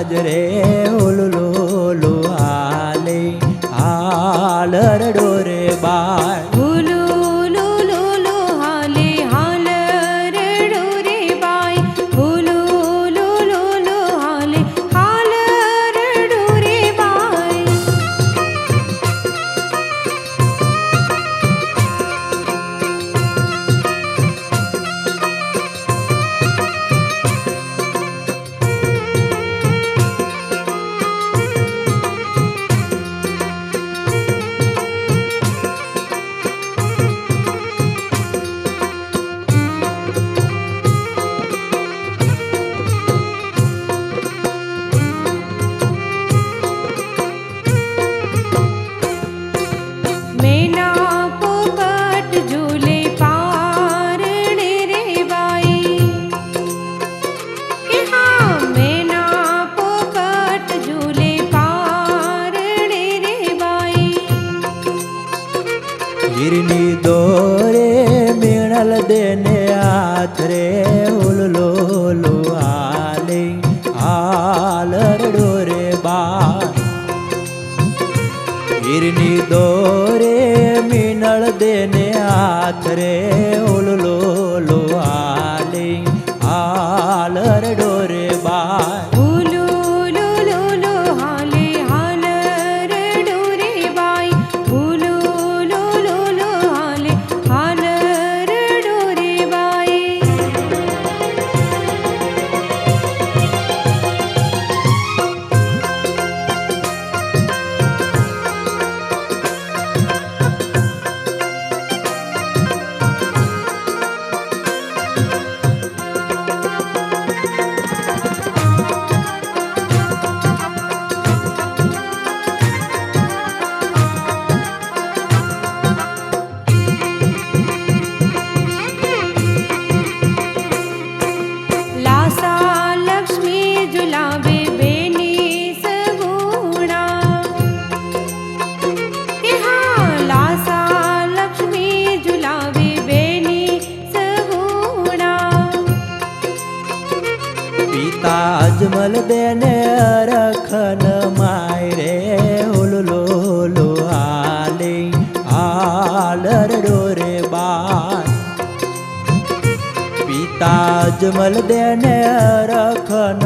આજ રે ઓલલો હાલે હાલ રડો રે બાળ પીરની દોરે મેળલ દેને આથરે ઉલલો લો આલે, હાલ રડો રે બા પીરની દોરે મિનળ દેને આથરે ઉલલો તાજમલ દેને અરખન માયરે ઓલો લો આલે આલર ડોરે બાર. પિતાજમલ દેને અરખન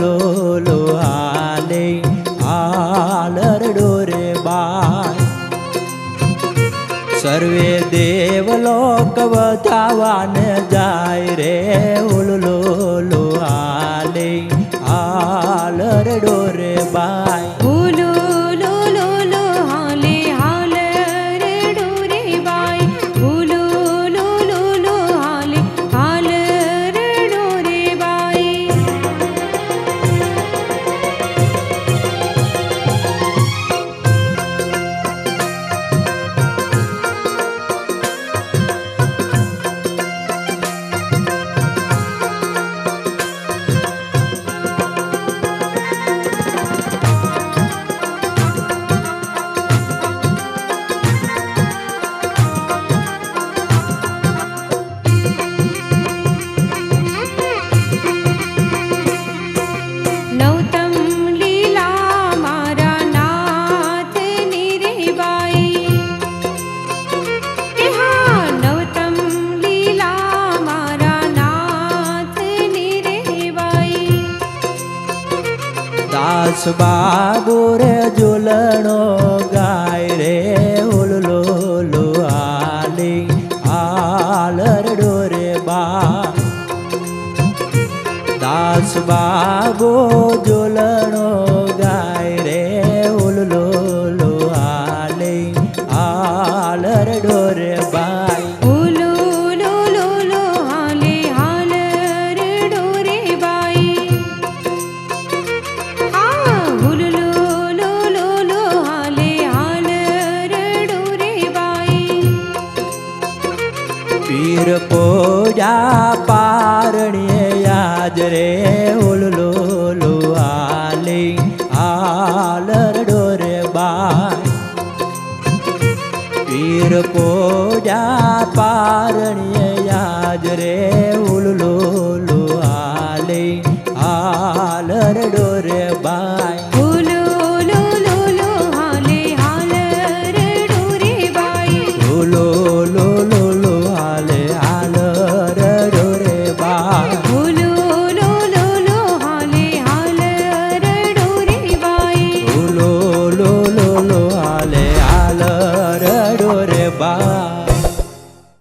લો આલે આલરડો રે બાય સર્વે દેવ લોક વધાવાને જાય રે ઉલલો લો આલે આલરડો રે બાય દાસ બાબુ રે ઝૂલણો ગાય રે ઉલલો લો આલી આલરડો રે બા. દાસ બાબો ઝૂલણો ગાય રે પૂજા પારણીએ યાદ રે ઉલલો લો આલી આલર ડોરે બાય પીર પૂજા પારણીએ યાદ રે ઉલલો લો આલી આલર રે બાઈ